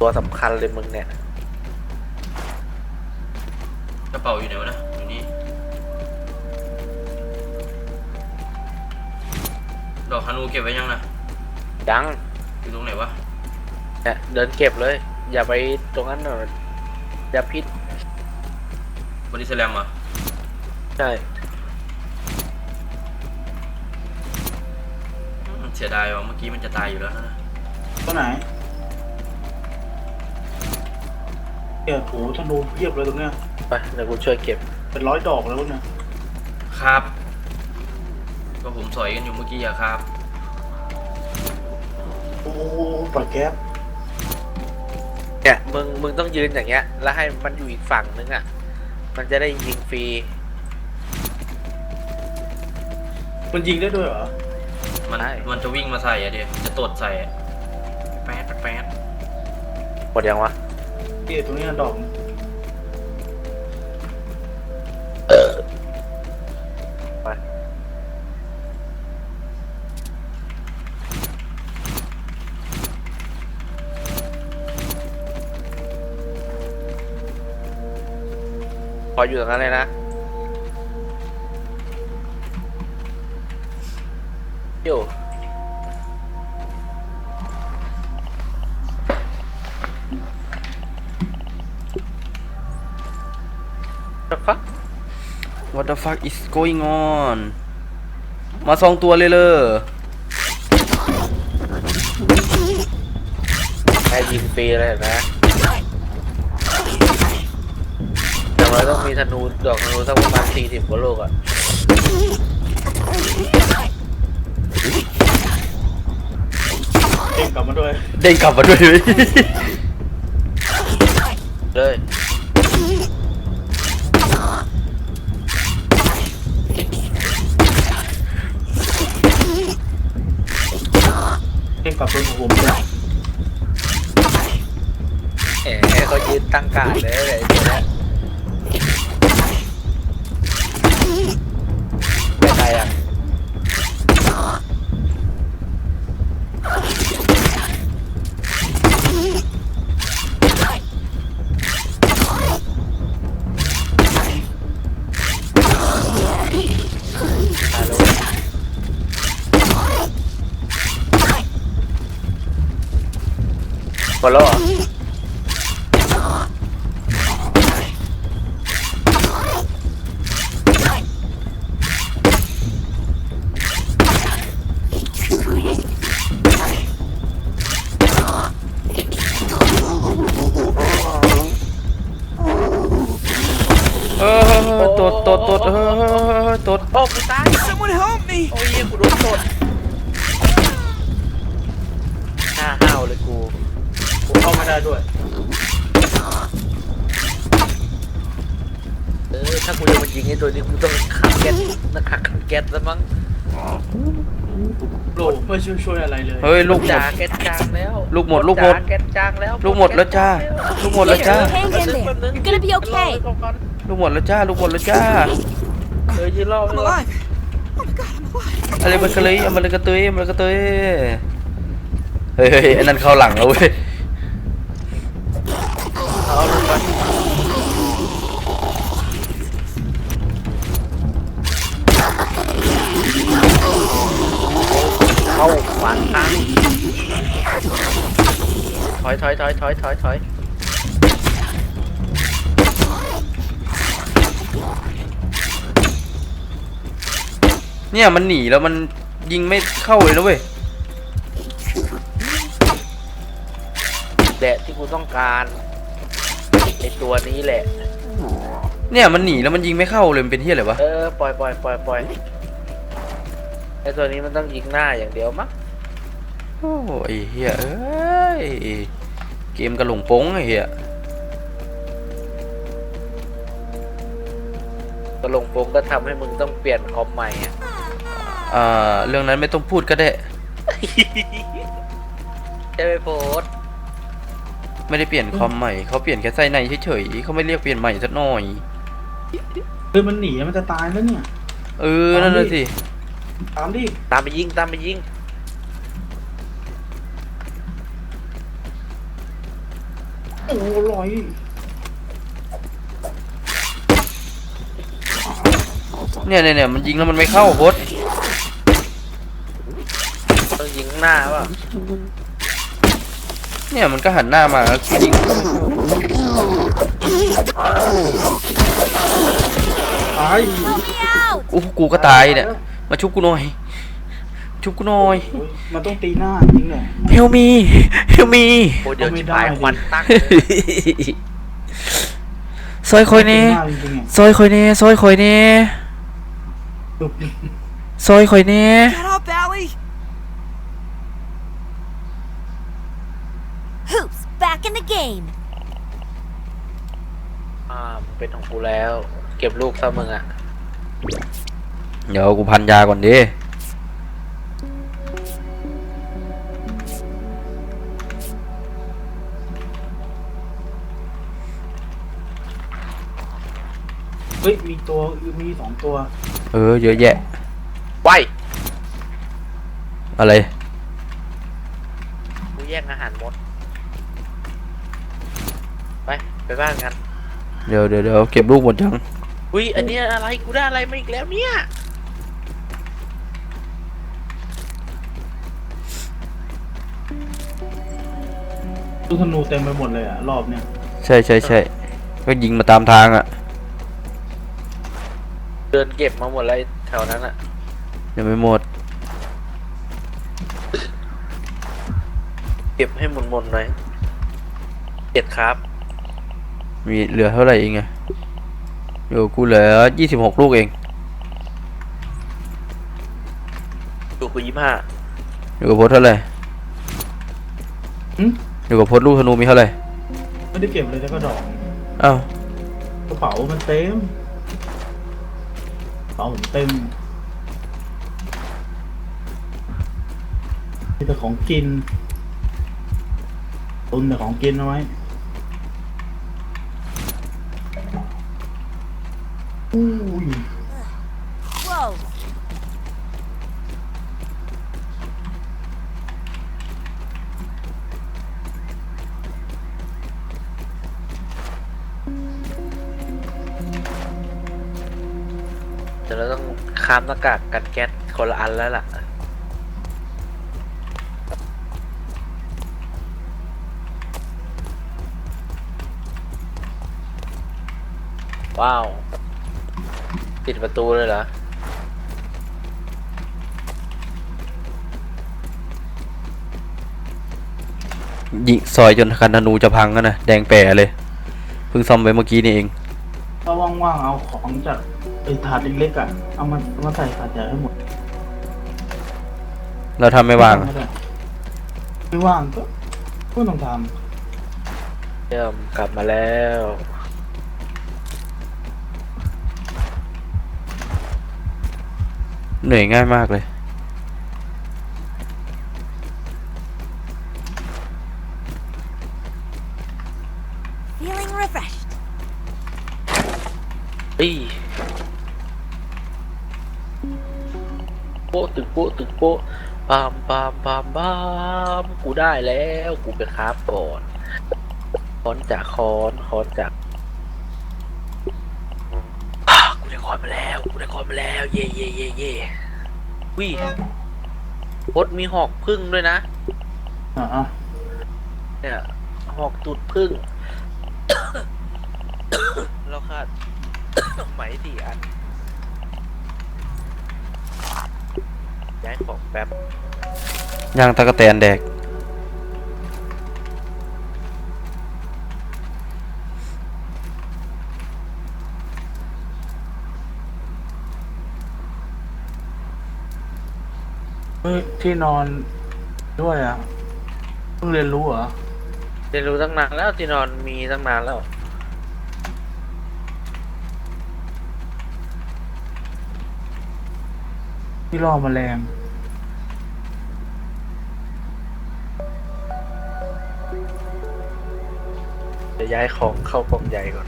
ตัวสำคัญเลยมึงเนี่ย กระเป๋าอยู่ไหนวะนะอยู่นี่ดอกฮานูเก็บไว้ยังนะยังอยู่ตรงไหนวะเนี่ยเดินเก็บเลย อย่าไปตรงนั้นหน่อยอย่าพิษบริสแลมเหรอะใช่เสียดายว่ะเมื่อกี้มันจะตายอยู่แล้วนะตัวไหน เนี่ยโหธนูเพียบเลยตรงเนี้ยไปเดี๋ยวกูช่วยเก็บ เป็นร้อยดอกแล้วเนี่ยครับ ก็ผมสอยกันอยู่เมื่อกี้อะครับ โอ้ปล่อยแก๊สเนี่ยมึงมึงต้องยืนอย่างเงี้ย แล้วให้มันอยู่อีกฝั่งนึงอะ มันจะได้ยิงฟรี มันยิงได้ด้วยเหรอมันใช่ มันจะวิ่งมาใส่อะเดี๋ยวจะตดใส่อะแป๊ดแป๊ดแป๊ดหมดยังวะ พี่ตรงนี้ดอกไปพออยู่ตรงนั้นเลยนะ อยู่ จะฟัก What the fuck is going on มาสองตัวเลยเลยแค่ยิงฟรีเลยนะอย่างน้อยต้องมีธนูดอกธนูสักประมาณสี่สิบกว่าลูกอะเด้งกลับมาด้วย เด้งกลับมาด้วยเลย เลยเด้งกลับตัวผมเนี่ยเขายืนตั้งการเลยไอ้ตัวเนี้ย ตดตดตดเออตดโอ้กูตาย Someone help me! โอ้ยกูโดนตดห้าห้าวเลยกูผมเข้าไม่ได้ด้วย เออ ถ้ากูจะมายิงไอ้ตัวนี้กูต้องขังแก๊สนะขังขังแก๊สแล้วมั้งโหลดไม่ช่วยช่วยอะไรเลยเฮ้ยลูกหมจ๋าดแก๊สจางแล้วลูกหมดลูกหมดจ๋าแก๊สจางแล้วลูกหมดแล้วจ้าลูกหมดแล้ว Here, จ้า hang in there. You're gonna be okay. ลูกหมดแล้วจ้า ลูกหมดแล้วจ้าเออยืนรอ I'm alive. Oh my god, I'm alive. อะไรมันกระเลยมันเลยกระเตยมันเลยกระเตยเฮ้ยเฮ้ยไอ้นั่นเข้าหลังแล้วเว้ย เอาลงมาเข้าขวางทางถอยถอยถอยถอยถอยถอย เนี่ยมันหนีแล้วมันยิงไม่เข้าเลยนะเว้ยแหละที่กูต้องการไอตัวนี้แหละ เนี่ยมันหนีแล้วมันยิงไม่เข้าเลยมันเป็นที่อะไรวะเออปล่อยปล่อยปล่อยปล่อยไอตัวนี้มันต้องยิงหน้าอย่างเดียวมั้งโอ้ยเฮียเอ้ยเกมกระหลงโป้งไอ้เฮียกระลงโปงก็ทำให้มึงต้องเปลี่ยนคอมใหม่อะ อ่าเรื่องนั้นไม่ต้องพูดก็ได้ใช่ไหมโพสต์ไม่ได้เปลี่ยนคอมใหม่เขาเปลี่ยนแค่ไส้ในเฉยๆเขาไม่เรียกเปลี่ยนใหม่สักหน่อยเฮ้ยมันหนีมันจะตายแล้วเนี่ย เออ นั่นเลยสิ ตามดิตามไปยิงตามไปยิงโอ้ลอยเนี่ยเนี่ยเนี่ยมันยิงแล้วมันไม่เข้าโคตร ต้องยิงหน้าเปล่ะเนี่ยมันก็หันหน้ามาแล้วยิงตาย Help me out! อู้กูก็ตายเนี่ยมาชุบกูหน่อยชุบกูหน่อยโอ้ยมันต้องตีหน้าจริงเหรอ เฮลมีเฮลมีโอ้เดี๋ยวเอาไม่ชิบหายได้ดิควันตั้งซอยคอยเน่ตีหน้าจริงๆอะซอยคอยเน่ซอยคอยเน่ซอยคอยเน่ Get up, Allie! Back in the game. อ่ามึงเป็นของกูแล้ว เก็บลูกซะมึงอะ เดี๋ยวกูพันยาก่อนดิ เฮ้ย มีตัว มีสองตัว เออเยอะแยะ ไว้อะไร กูแย่งอาหารหมด ไปไปบ้านกัน เดี๋ยวเดี๋ยวเดี๋ยวเก็บลูกหมดยังอุ้ยอันเนี้ยอะไรกูได้อะไรมาอีกแล้วเนี่ย ลูกธนูเต็มไปหมดเลยอะรอบเนี้ยใช่ใช่ใช่ก็ยิงมาตามทางอะเดินเก็บมาหมดเลยแถวนั้นอะยังไม่หมดเก็บให้หมดๆหน่อยเจ็ดครับ มีเหลือเท่าไหร่เองอะเดี๋ยวกูเหลือยี่สิบหกลูกเองดูกูยี่ห้าอยู่กับพจน์เท่าไหร่หึอยู่กับพจน์ลูกธนูมีเท่าไหร่ไม่ได้เก็บเลยแต่ก็ดอกอ้าวกระเป๋ามันเต็มกระเป๋าผมเต็มมีแต่ของกินตุนแต่ของกินเอาไว้ เดี๋ยวเราต้องค้ามหน้ากากกันแก๊สคนละอันแล้วล่ะ ว้าว ปิดประตูเลยเหรอยิงซอยจนคันธนูจะพังแล้วนะ แดงแป่เลย เพิ่งซ่อมไว้เมื่อกี้นี่เอง ถ้าว่างๆเอาของจาก ไอ้ถาดเล็กๆอะ เอามาเอามาใส่ถาดใหญ่ให้หมดเราทำไม่ว่างอะไม่ได้ไม่ว่างก็ก็ต้องทเริ่มกลับมาแล้วเหนื่อยง่ายมากเลย ป๊ะตึกโป๊ะปามปามปามปามกูได้แล้ว กูไปคราฟก่อนคอนจากคอนคอนจากอ่ากูได้คอนมาแล้วกูได้คอนมาแล้ว เย่เย่เย่เย่วิพดมีหอกพึ่งด้วยนะำอะเนี่ยหอกตูดพึ่งเราขาดไหมสี่อัน ย้ายของแป๊บย่างตะกะแตนแดก เฮ้ยที่นอนด้วยอะเพิ่งเรียนรู้เหรอ เรียนรู้ตั้งนานแล้วที่นอนมีตั้งนานแล้ว ที่ล่อแมลงจะย้ายของเข้ากล่องใหญ่ก่อน